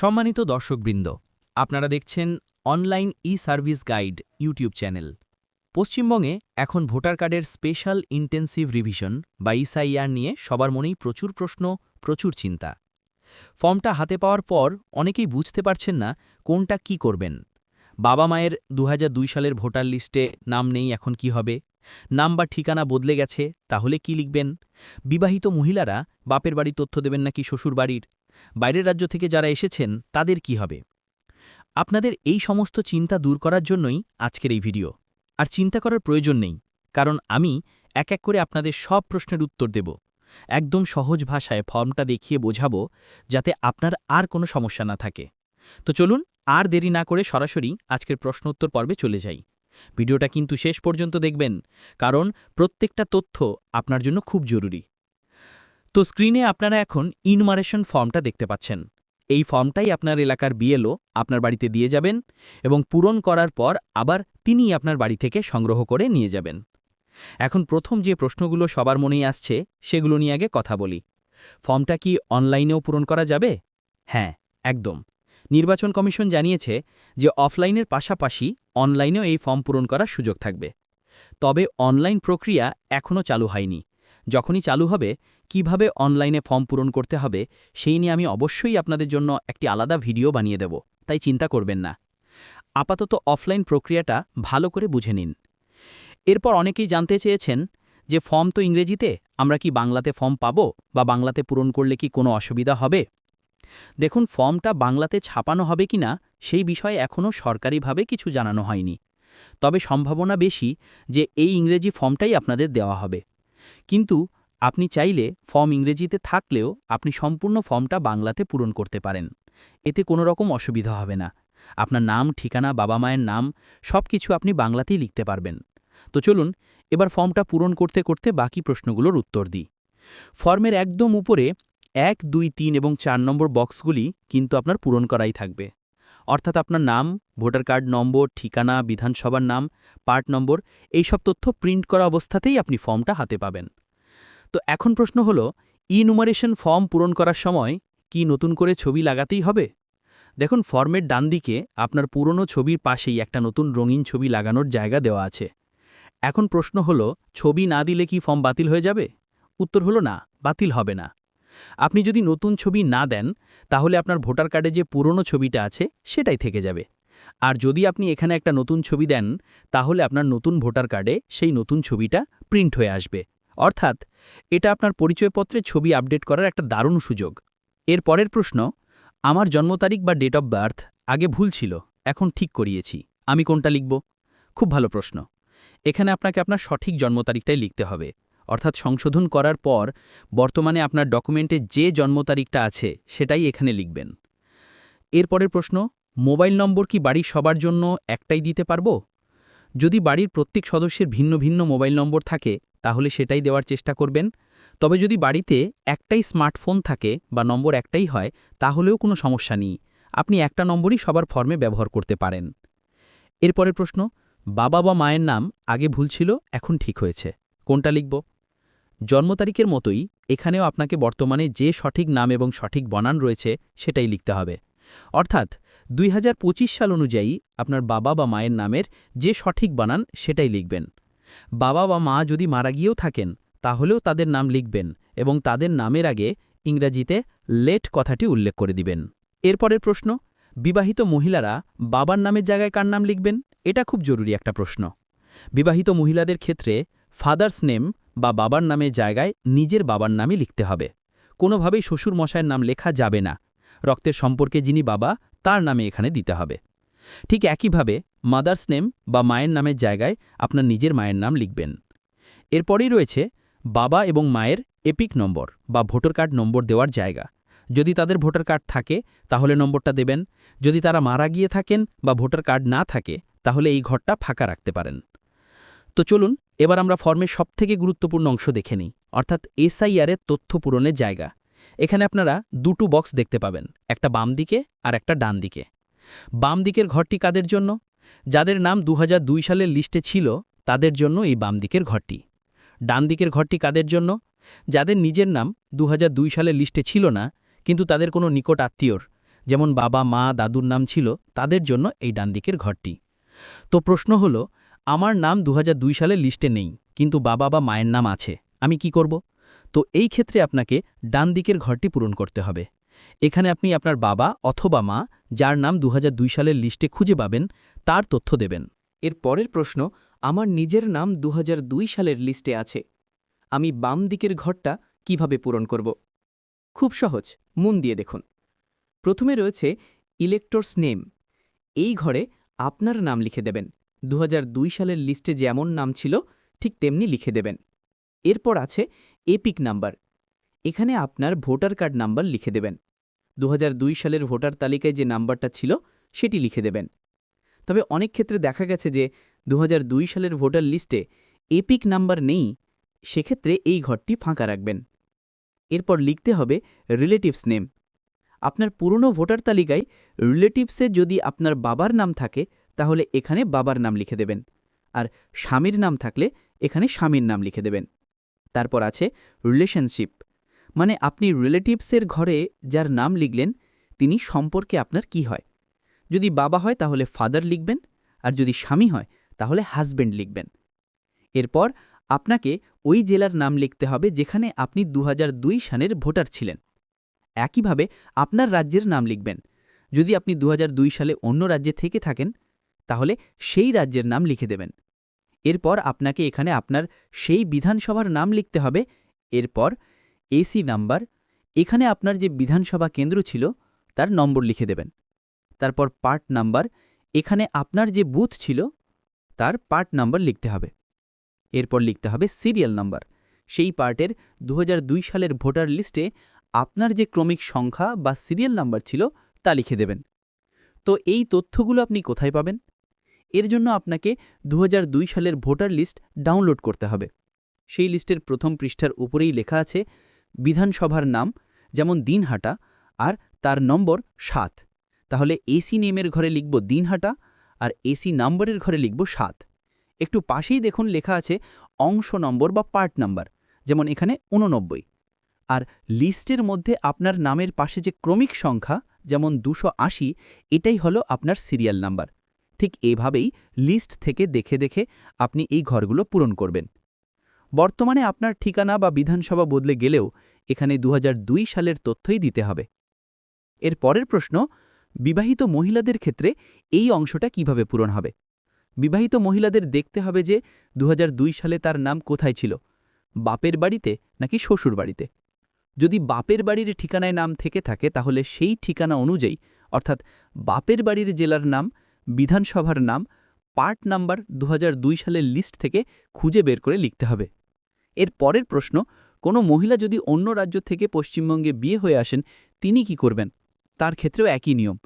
সম্মানিত দর্শকবৃন্দ, আপনারা দেখছেন online E service guide YouTube channel. পশ্চিমবঙ্গে এখন ভোটার কার্ডের স্পেশাল ইন্টেন্সিভ রিভিশন বা ইসআইআর নিয়ে সবার মনেই প্রচুর প্রশ্ন, প্রচুর চিন্তা। ফর্মটা হাতে পাওয়ার পর অনেকেই বুঝতে পারছেন না কোনটা কি করবেন। বাবা মায়ের দু হাজার দুই সালের ভোটার লিস্টে নাম নেই, এখন কি হবে? নাম বা ঠিকানা বদলে গেছে, তাহলে কি লিখবেন? বিবাহিত মহিলারা বাপের বাড়ি তথ্য দেবেন নাকি শ্বশুর বাড়ির বাইরের রাজ্য থেকে যারা এসেছেন, তাদের কি হবে? আপনাদের এই সমস্ত চিন্তা দূর করার জন্যই আজকের এই ভিডিও। আর চিন্তা করার প্রয়োজন নেই, কারণ আমি এক এক করে আপনাদের সব প্রশ্নের উত্তর দেব। একদম সহজ ভাষায় ফর্মটা দেখিয়ে বোঝাবো, যাতে আপনার আর কোনো সমস্যা না থাকে। তো চলুন, আর দেরি না করে সরাসরি আজকের প্রশ্ন উত্তর পর্বে চলে যাই। ভিডিওটা কিন্তু শেষ পর্যন্ত দেখবেন, কারণ প্রত্যেকটা তথ্য আপনার জন্য খুব জরুরি। তো স্ক্রিনে আপনারা এখন ইনমারেশন ফর্মটা দেখতে পাচ্ছেন। এই ফর্মটাই আপনার এলাকার বিএলও আপনার বাড়িতে দিয়ে যাবেন এবং পূরণ করার পর আবার তিনিই আপনার বাড়ি থেকে সংগ্রহ করে নিয়ে যাবেন। এখন প্রথম যে প্রশ্নগুলো সবার মনেই আসছে, সেগুলো নিয়ে আগে কথা বলি। ফর্মটা কি অনলাইনেও পূরণ করা যাবে? হ্যাঁ একদম। নির্বাচন কমিশন জানিয়েছে যে অফলাইনের পাশাপাশি অনলাইনেও এই ফর্ম পূরণ করার সুযোগ থাকবে। তবে অনলাইন প্রক্রিয়া এখনও চালু হয়নি। যখনই চালু হবে, কীভাবে অনলাইনে ফর্ম পূরণ করতে হবে, সেই নিয়ে আমি অবশ্যই আপনাদের জন্য একটি আলাদা ভিডিও বানিয়ে দেব, তাই চিন্তা করবেন না। আপাতত অফলাইন প্রক্রিয়াটা ভালো করে বুঝে নিন। এরপর অনেকেই জানতে চেয়েছেন যে, ফর্ম তো ইংরেজিতে, আমরা কি বাংলাতে ফর্ম পাবো বা বাংলাতে পূরণ করলে কি কোনো অসুবিধা হবে? দেখুন, ফর্মটা বাংলাতে ছাপানো হবে কিনা সেই বিষয়ে এখনও সরকারিভাবে কিছু জানানো হয়নি। তবে সম্ভাবনা বেশি যে, এই ইংরেজি ফর্মটাই আপনাদের দেওয়া হবে। কিন্তু আপনি চাইলে ফর্ম ইংরেজিতে থাকলেও আপনি সম্পূর্ণ ফর্মটা বাংলাতে পূরণ করতে পারেন। এতে কোনো রকম অসুবিধা হবে না। আপনার নাম, ঠিকানা, বাবা মায়ের নাম সব কিছু আপনি বাংলাতেই লিখতে পারবেন। তো চলুন, এবার ফর্মটা পূরণ করতে করতে বাকি প্রশ্নগুলোর উত্তর দিই। ফর্মের একদম উপরে এক, দুই, তিন এবং চার নম্বর বক্সগুলি কিন্তু আপনার পূরণ করাই থাকবে। অর্থাৎ আপনার নাম, ভোটার কার্ড নম্বর, ঠিকানা, বিধানসভার নাম, পার্ট নম্বর এই সব তথ্য প্রিন্ট করা অবস্থাতেই আপনি ফর্মটা হাতে পাবেন। তো এখন প্রশ্ন হল ইনুমারেশন ফর্ম পূরণ করার সময় কি নতুন করে ছবি লাগাতেই হবে? দেখুন, ফর্মের ডান দিকে আপনার পুরনো ছবির পাশেই একটা নতুন রঙিন ছবি লাগানোর জায়গা দেওয়া আছে। এখন প্রশ্ন হল, ছবি না দিলে কি ফর্ম বাতিল হয়ে যাবে? উত্তর হলো না, বাতিল হবে না। আপনি যদি নতুন ছবি না দেন, তাহলে আপনার ভোটার কার্ডে যে পুরনো ছবিটা আছে, সেটাই থেকে যাবে। আর যদি আপনি এখানে একটা নতুন ছবি দেন, তাহলে আপনার নতুন ভোটার কার্ডে সেই নতুন ছবিটা প্রিন্ট হয়ে আসবে। অর্থাৎ, এটা আপনার পরিচয়পত্রে ছবি আপডেট করার একটা দারুণ সুযোগ। এর পরের প্রশ্ন, আমার জন্ম তারিখ বা ডেট অফ বার্থ আগে ভুল ছিল, এখন ঠিক করিয়েছি। আমি কোনটা লিখব? খুব ভালো প্রশ্ন। এখানে আপনাকে আপনার সঠিক জন্ম তারিখটাই লিখতে হবে। অর্থাৎ সংশোধন করার পর বর্তমানে আপনার ডকুমেন্টে যে জন্ম তারিখটা আছে সেটাই এখানে লিখবেন। এরপরের প্রশ্ন, মোবাইল নম্বর কি বাড়ির সবার জন্য একটাই দিতে পারব? যদি বাড়ির প্রত্যেক সদস্যের ভিন্ন ভিন্ন মোবাইল নম্বর থাকে, তাহলে সেটাই দেওয়ার চেষ্টা করবেন। তবে যদি বাড়িতে একটাই স্মার্টফোন থাকে বা নম্বর একটাই হয়, তাহলেও কোনো সমস্যা নেই। আপনি একটা নম্বরই সবার ফর্মে ব্যবহার করতে পারেন। এরপরের প্রশ্ন, বাবা বা মায়ের নাম আগে ভুল ছিল, এখন ঠিক হয়েছে। কোনটা লিখব? জন্ম তারিখের মতোই এখানেও আপনাকে বর্তমানে যে সঠিক নাম এবং সঠিক বনান রয়েছে সেটাই লিখতে হবে। অর্থাৎ দুই হাজার পঁচিশ সাল অনুযায়ী আপনার বাবা বা মায়ের নামের যে সঠিক বানান সেটাই লিখবেন। বাবা বা মা যদি মারা গিয়েও থাকেন, তাহলেও তাদের নাম লিখবেন এবং তাদের নামের আগে ইংরাজিতে লেট কথাটি উল্লেখ করে দিবেন। এরপরের প্রশ্ন, বিবাহিত মহিলারা বাবার নামের জায়গায় কার নাম লিখবেন? এটা খুব জরুরি একটা প্রশ্ন। বিবাহিত মহিলাদের ক্ষেত্রে ফাদার্স নেম বা বাবার নামের জায়গায় নিজের বাবার নামই লিখতে হবে। কোনোভাবেই শ্বশুর মশায়ের নাম লেখা যাবে না। রক্তের সম্পর্কে যিনি বাবা, তার নামে এখানে দিতে হবে। ঠিক একইভাবে মাদার্স নেম বা মায়ের নামের জায়গায় আপনার নিজের মায়ের নাম লিখবেন। এরপরেই রয়েছে বাবা এবং মায়ের এপিক নম্বর বা ভোটার কার্ড নম্বর দেওয়ার জায়গা। যদি তাদের ভোটার কার্ড থাকে, তাহলে নম্বরটা দেবেন। যদি তারা মারা গিয়ে থাকেন বা ভোটার কার্ড না থাকে, তাহলে এই ঘরটা ফাঁকা রাখতে পারেন। তো চলুন এবার আমরা ফর্মের সবথেকে গুরুত্বপূর্ণ অংশ দেখে নিই, অর্থাৎ এসআইআরের তথ্য পূরণের জায়গা। এখানে আপনারা দুটো বক্স দেখতে পাবেন, একটা বাম দিকে আর একটা ডান দিকে। বাম দিকের ঘরটি কাদের জন্য? যাদের নাম দু হাজার দুই সালের লিস্টে ছিল, তাদের জন্য এই বাম দিকের ঘরটি। ডান দিকের ঘরটি কাদের জন্য? যাদের নিজের নাম দু হাজার দুই সালের লিস্টে ছিল না, কিন্তু তাদের কোনো নিকট আত্মীয়র, যেমন বাবা, মা, দাদুর নাম ছিল, তাদের জন্য এই ডান দিকের ঘরটি। তো প্রশ্ন হলো আমার নাম দু সালের লিস্টে নেই, কিন্তু বাবা বা মায়ের নাম আছে। আমি কি করব? তো এই ক্ষেত্রে আপনাকে ডান দিকের ঘরটি পূরণ করতে হবে। এখানে আপনি আপনার বাবা অথবা মা, যার নাম দু হাজার দুই সালের লিস্টে খুঁজে পাবেন, তার তথ্য দেবেন। এর পরের প্রশ্ন, আমার নিজের নাম দু হাজার দুই সালের লিস্টে আছে। আমি বাম দিকের ঘরটা কীভাবে পূরণ করব? খুব সহজ, মন দিয়ে দেখুন। প্রথমে রয়েছে ইলেক্টরস নেম। এই ঘরে আপনার নাম লিখে দেবেন। দু হাজার দুই সালের লিস্টে যেমন নাম ছিল, ঠিক তেমনি লিখে দেবেন। এরপর আছে এপিক নাম্বার। এখানে আপনার ভোটার কার্ড নাম্বার লিখে দেবেন। দু হাজার দুই সালের ভোটার তালিকায় যে নাম্বারটা ছিল, সেটি লিখে দেবেন। তবে অনেক ক্ষেত্রে দেখা গেছে যে দু হাজার দুই সালের ভোটার লিস্টে এপিক নাম্বার নেই, সেক্ষেত্রে এই ঘরটি ফাঁকা রাখবেন। এরপর লিখতে হবে রিলেটিভস নেম। আপনার পুরনো ভোটার তালিকায় রিলেটিভসে যদি আপনার বাবার নাম থাকে তাহলে এখানে বাবার নাম লিখে দেবেন। আর স্বামীর নাম থাকলে এখানে স্বামীর নাম লিখে দেবেন। তারপর আছে রিলেশনশিপ মানে আপনি রিলেটিভসের ঘরে যার নাম লিখলেন, তিনি সম্পর্কে আপনার কি হয়? যদি বাবা হয় তাহলে ফাদার লিখবেন, আর যদি স্বামী হয় তাহলে হাজব্যান্ড লিখবেন। এরপর আপনাকে ওই জেলার নাম লিখতে হবে যেখানে আপনি দু হাজার দুই সালের ভোটার ছিলেন। একইভাবে আপনার রাজ্যের নাম লিখবেন। যদি আপনি দু হাজার দুই সালে অন্য রাজ্যে থেকে থাকেন তাহলে সেই রাজ্যের নাম লিখে দেবেন। এরপর আপনাকে এখানে আপনার সেই বিধানসভার নাম লিখতে হবে। এরপর এসি নাম্বার, এখানে আপনার যে বিধানসভা কেন্দ্র ছিল তার নম্বর লিখে দেবেন। তারপর পার্ট নাম্বার, এখানে আপনার যে বুথ ছিল তার পার্ট নাম্বার লিখতে হবে। এরপর লিখতে হবে সিরিয়াল নাম্বার। সেই পার্টের দু হাজার দুই সালের ভোটার লিস্টে আপনার যে ক্রমিক সংখ্যা বা সিরিয়াল নাম্বার ছিল তা লিখে দেবেন। তো এই তথ্যগুলো আপনি কোথায় পাবেন? এর জন্য আপনাকে দু হাজার দুই সালের ভোটার লিস্ট ডাউনলোড করতে হবে। সেই লিস্টের প্রথম পৃষ্ঠার উপরেই লেখা আছে বিধানসভার নাম, যেমন দিনহাটা, আর তার নম্বর সাত। তাহলে এসি নেমের ঘরে লিখব দিনহাটা, আর এসি নাম্বারের ঘরে লিখব সাত। একটু পাশেই দেখুন লেখা আছে অংশ নম্বর বা পার্ট নাম্বার, যেমন এখানে উননব্বই আর লিস্টের মধ্যে আপনার নামের পাশে যে ক্রমিক সংখ্যা, যেমন দুশো এটাই হলো আপনার সিরিয়াল নাম্বার। ঠিক এভাবেই লিস্ট থেকে দেখে দেখে আপনি এই ঘরগুলো পূরণ করবেন। বর্তমানে আপনার ঠিকানা বা বিধানসভা বদলে গেলেও এখানে দু হাজার দুই সালের তথ্যই দিতে হবে। এর পরের প্রশ্ন, বিবাহিত মহিলাদের ক্ষেত্রে এই অংশটা কীভাবে পূরণ হবে? বিবাহিত মহিলাদের দেখতে হবে যে দু হাজার দুই সালে তার নাম কোথায় ছিল, বাপের বাড়িতে নাকি শ্বশুর বাড়িতে? যদি বাপের বাড়ির ঠিকানায় নাম থেকে থাকে তাহলে সেই ঠিকানা অনুযায়ী, অর্থাৎ বাপের বাড়ির জেলার নাম বিধানসভার নাম পার্ট নাম্বার দু হাজার দুই সালের লিস্ট থেকে খুঁজে বের করে লিখতে হবে। এর পরের প্রশ্ন, কোনো মহিলা যদি অন্য রাজ্য থেকে পশ্চিমবঙ্গে বিয়ে হয়ে আসেন, তিনি কি করবেন? তার ক্ষেত্রেও একই নিয়ম।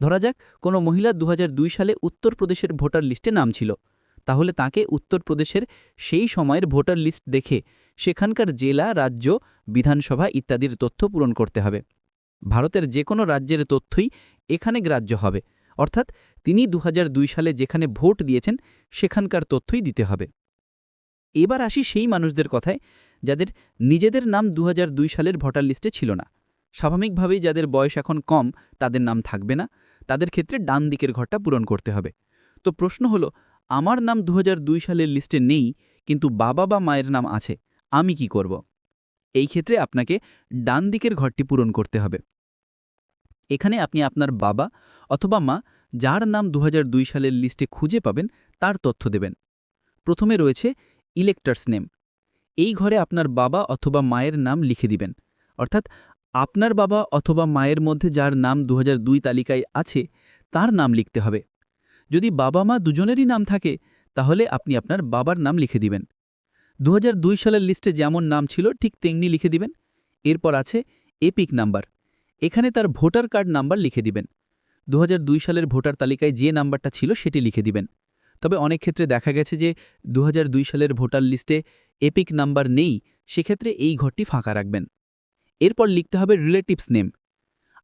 ধরা যাক, কোনো মহিলা দু হাজার দুই সালে উত্তরপ্রদেশের ভোটার লিস্টে নাম ছিল। তাহলে তাকে উত্তরপ্রদেশের সেই সময়ের ভোটার লিস্ট দেখে সেখানকার জেলা, রাজ্য, বিধানসভা ইত্যাদির তথ্য পূরণ করতে হবে। ভারতের যে কোনো রাজ্যের তথ্যই এখানে গ্রাহ্য হবে। অর্থাৎ তিনি দু হাজার দুই সালে যেখানে ভোট দিয়েছেন, সেখানকার তথ্যই দিতে হবে। এবার আসি সেই মানুষদের কথায়, যাদের নিজেদের নাম দু হাজার দুই সালের ভোটার লিস্টে ছিল না। স্বাভাবিকভাবেই যাদের বয়স এখন কম, তাদের নাম থাকবে না। তাদের ক্ষেত্রে ডান দিকের ঘরটা পূরণ করতে হবে। তো প্রশ্ন হলো, আমার নাম দু হাজার দুই সালের লিস্টে নেই, কিন্তু বাবা বা মায়ের নাম আছে, আমি কি করব? এই ক্ষেত্রে আপনাকে ডান দিকের ঘরটি পূরণ করতে হবে। এখানে আপনি আপনার বাবা অথবা মা যার নাম দু হাজার দুই সালের লিস্টে খুঁজে পাবেন, তার তথ্য দেবেন। প্রথমে রয়েছে ইলেক্টার্স নেম। এই ঘরে আপনার বাবা অথবা মায়ের নাম লিখে দিবেন। অর্থাৎ আপনার বাবা অথবা মায়ের মধ্যে যার নাম দু হাজার দুই তালিকায় আছে, তার নাম লিখতে হবে। যদি বাবা মা দুজনেরই নাম থাকে, তাহলে আপনি আপনার বাবার নাম লিখে দিবেন। দু হাজার দুই সালের লিস্টে যেমন নাম ছিল, ঠিক তেমনি লিখে দিবেন। এরপর আছে এপিক নাম্বার। এখানে তার ভোটার কার্ড নাম্বার লিখে দিবেন। দু হাজার দুই সালের ভোটার তালিকায় যে নাম্বারটা ছিল সেটি লিখে দিবেন। তবে অনেক ক্ষেত্রে দেখা গেছে যে দু হাজার দুই সালের ভোটার লিস্টে এপিক নাম্বার নেই, সেক্ষেত্রে এই ঘরটি ফাঁকা রাখবেন। এরপর লিখতে হবে রিলেটিভস নেম।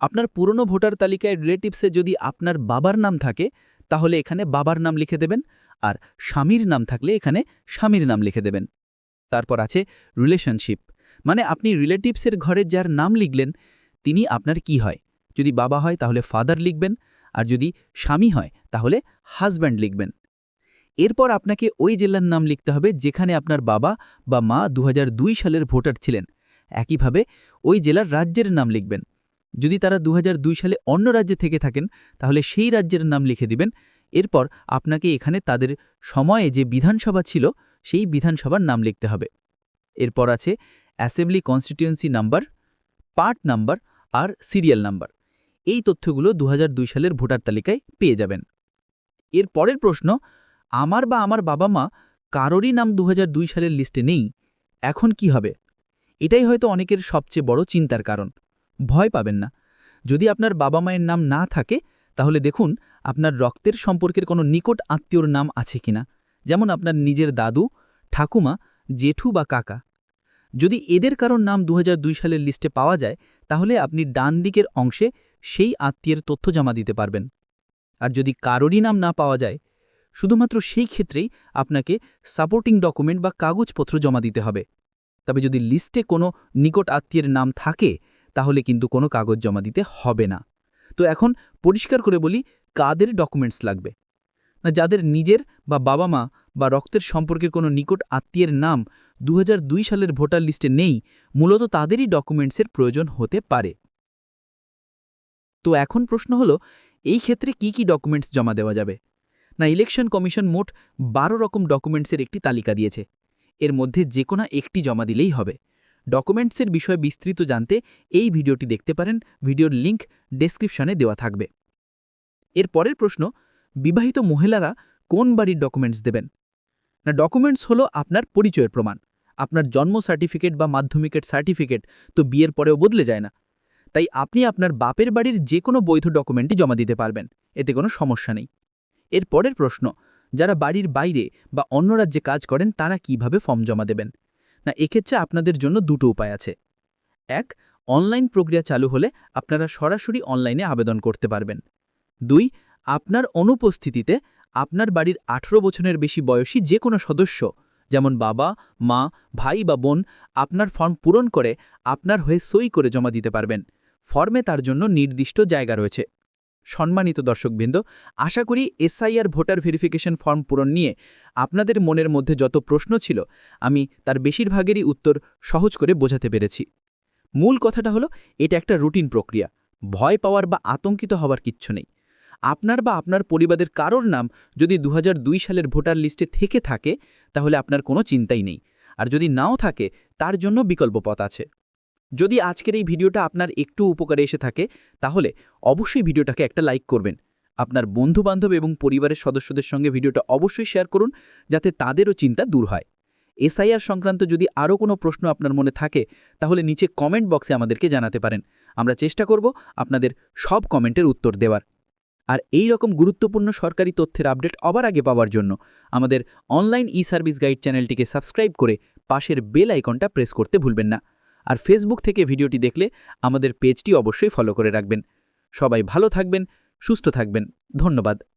আপনার পুরনো ভোটার তালিকায় রিলেটিভসে যদি আপনার বাবার নাম থাকে, তাহলে এখানে বাবার নাম লিখে দেবেন আর স্বামীর নাম থাকলে এখানে স্বামীর নাম লিখে দেবেন। তারপর আছে রিলেশনশিপ। মানে আপনি রিলেটিভসের ঘরে যার নাম লিখলেন, তিনি আপনার কি হয়? যদি বাবা হয়, তাহলে ফাদার লিখবেন, আর যদি স্বামী হয়, তাহলে হাজব্যান্ড লিখবেন। এরপর আপনাকে ওই জেলার নাম লিখতে হবে, যেখানে আপনার বাবা বা মা দু হাজার দুই সালের ভোটার ছিলেন। একইভাবে ওই জেলার রাজ্যের নাম লিখবেন। যদি তারা দু হাজার দুই সালে অন্য রাজ্যে থেকে থাকেন, তাহলে সেই রাজ্যের নাম লিখে দিবেন। এরপর আপনাকে এখানে তাদের সময়ে যে বিধানসভা ছিল, সেই বিধানসভার নাম লিখতে হবে। এরপর আছে assembly constituency number part number আর সিরিয়াল নাম্বার এই তথ্যগুলো দু হাজার দুই সালের ভোটার তালিকায় পেয়ে যাবেন। এর পরের প্রশ্ন, আমার বা আমার বাবা মা কারোরই নাম দু হাজার দুই সালের লিস্টে নেই, এখন কি হবে? এটাই হয়তো অনেকের সবচেয়ে বড় চিন্তার কারণ। ভয় পাবেন না। যদি আপনার বাবা মায়ের নাম না থাকে, তাহলে দেখুন আপনার রক্তের সম্পর্কের কোনো নিকট আত্মীয়র নাম আছে কিনা। যেমন আপনার নিজের দাদু, ঠাকুমা, জেঠু বা কাকা। যদি এদের কারোর নাম দু হাজার দুই সালের লিস্টে পাওয়া যায়, তাহলে আপনি ডান দিকের অংশে সেই আত্মীয়ের তথ্য জমা দিতে পারবেন। আর যদি কারোরই নাম না পাওয়া যায়, শুধুমাত্র সেই ক্ষেত্রেই আপনাকে সাপোর্টিং ডকুমেন্ট বা কাগজপত্র জমা দিতে হবে। তবে যদি লিস্টে কোনো নিকট আত্মীয়ের নাম থাকে, তাহলে কিন্তু কোনো কাগজ জমা দিতে হবে না। তো এখন পরিষ্কার করে বলি কাদের ডকুমেন্টস লাগবে। না, যাদের নিজের বা বাবা মা বা রক্তের সম্পর্কের কোনো নিকট আত্মীয়ের নাম দু হাজার দুই সালের ভোটার লিস্টে নেই, মূলত তাদেরই ডকুমেন্টসের প্রয়োজন হতে পারে। তো এখন প্রশ্ন হলো, এই ক্ষেত্রে কি কি ডকুমেন্টস জমা দেওয়া যাবে? না ইলেকশন কমিশন মোট বারো রকম ডকুমেন্টসের একটি তালিকা দিয়েছে। এর মধ্যে যে কোনো একটি জমা দিলেই হবে। ডকুমেন্টসের বিষয়ে বিস্তৃত জানতে এই ভিডিওটি দেখতে পারেন, ভিডিওর লিংক ডেসক্রিপশনে দেওয়া থাকবে। এর পরের প্রশ্ন, বিবাহিত মহিলারা কোন বাড়ির ডকুমেন্টস দেবেন? না ডকুমেন্টস হলো আপনার পরিচয়ের প্রমাণ। আপনার জন্ম সার্টিফিকেট বা মাধ্যমিকের সার্টিফিকেট তো বিয়ের পরেও বদলে যায় না। তাই আপনি আপনার বাপের বাড়ির যে কোনো বৈধ ডকুমেন্টই জমা দিতে পারবেন, এতে কোনো সমস্যা নেই। এর পরের প্রশ্ন, যারা বাড়ির বাইরে বা অন্য রাজ্যে কাজ করেন, তারা কীভাবে ফর্ম জমা দেবেন? না, এক্ষেত্রে আপনাদের জন্য দুটো উপায় আছে। এক, অনলাইন প্রক্রিয়া চালু হলে আপনারা সরাসরি অনলাইনে আবেদন করতে পারবেন। দুই, আপনার অনুপস্থিতিতে আপনার বাড়ির আঠেরো বছরের বেশি বয়সী যে কোনো সদস্য, যেমন বাবা, মা, ভাই বা বোন, আপনার ফর্ম পূরণ করে আপনার হয়ে সই করে জমা দিতে পারবেন। ফর্মে তার জন্য নির্দিষ্ট জায়গা রয়েছে। সম্মানিত দর্শকবৃন্দ, আশা করি এসআইআর ভোটার ভেরিফিকেশন ফর্ম পূরণ নিয়ে আপনাদের মনের মধ্যে যত প্রশ্ন ছিল, আমি তার বেশিরভাগেরই উত্তর সহজ করে বোঝাতে পেরেছি। মূল কথাটা হলো, এটা একটা রুটিন প্রক্রিয়া। ভয় পাওয়ার বা আতঙ্কিত হওয়ার কিচ্ছু নেই। আপনার বা আপনার পরিবারের কারোর নাম যদি দু হাজার দুই সালের ভোটার লিস্টে থেকে থাকে, তাহলে আপনার কোনো চিন্তাই নেই। আর যদি নাও থাকে, তার জন্য বিকল্প পথ আছে। যদি আজকের এই ভিডিওটা আপনার একটু উপকারে এসে থাকে, তাহলে অবশ্যই ভিডিওটাকে একটা লাইক করবেন। আপনার বন্ধুবান্ধব এবং পরিবারের সদস্যদের সঙ্গে ভিডিওটা অবশ্যই শেয়ার করুন, যাতে তাদেরও চিন্তা দূর হয়। এসআইআর সংক্রান্ত যদি আরও কোনো প্রশ্ন আপনার মনে থাকে, তাহলে নিচে কমেন্ট বক্সে আমাদেরকে জানাতে পারেন। আমরা চেষ্টা করব আপনাদের সব কমেন্টের উত্তর দেওয়ার। আর এই রকম গুরুত্বপূর্ণ সরকারি তথ্যের আপডেট আবার আগে পাওয়ার জন্য আমাদের অনলাইন ই সার্ভিস গাইড চ্যানেলটিকে সাবস্ক্রাইব করে পাশের বেল আইকনটা প্রেস করতে ভুলবেন না। আর ফেসবুক থেকে ভিডিওটি দেখলে আমাদের পেজটি অবশ্যই ফলো করে রাখবেন। সবাই ভালো থাকবেন, সুস্থ থাকবেন। ধন্যবাদ।